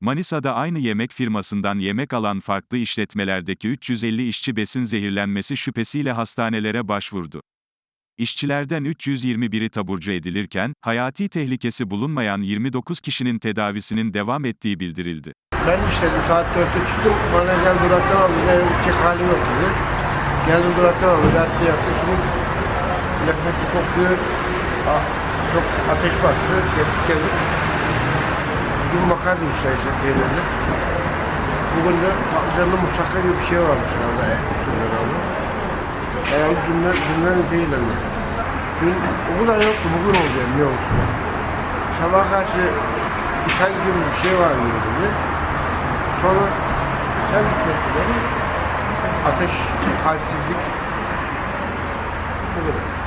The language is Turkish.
Manisa'da aynı yemek firmasından yemek alan farklı işletmelerdeki 350 işçi besin zehirlenmesi şüphesiyle hastanelere başvurdu. İşçilerden 321'i taburcu edilirken, hayati tehlikesi bulunmayan 29 kişinin tedavisinin devam ettiği bildirildi. Ben istedim saat 4'te çıktım. Bana gel duraktan al. Ev çek hali yok dedi. Geldim duraktan aldı. Dertli yaptı. Şimdi plakası kokuyor. Ah, çok ateş bastı. Geldik geldik. Bugün makarna işte peynirli. Bugün de patlıcanlı musakka gibi bir şey varmış herhalde. Kimler aldı. Herhalde dünden, dünden zehirlendi. Dün o kadar yoktu. Bugün oldu yani. Ne olmuş? Sabah karşı ishal gibi bir şey var gibi dedi. Sonra sen tepkileri ateş, halsizlik bu kadar.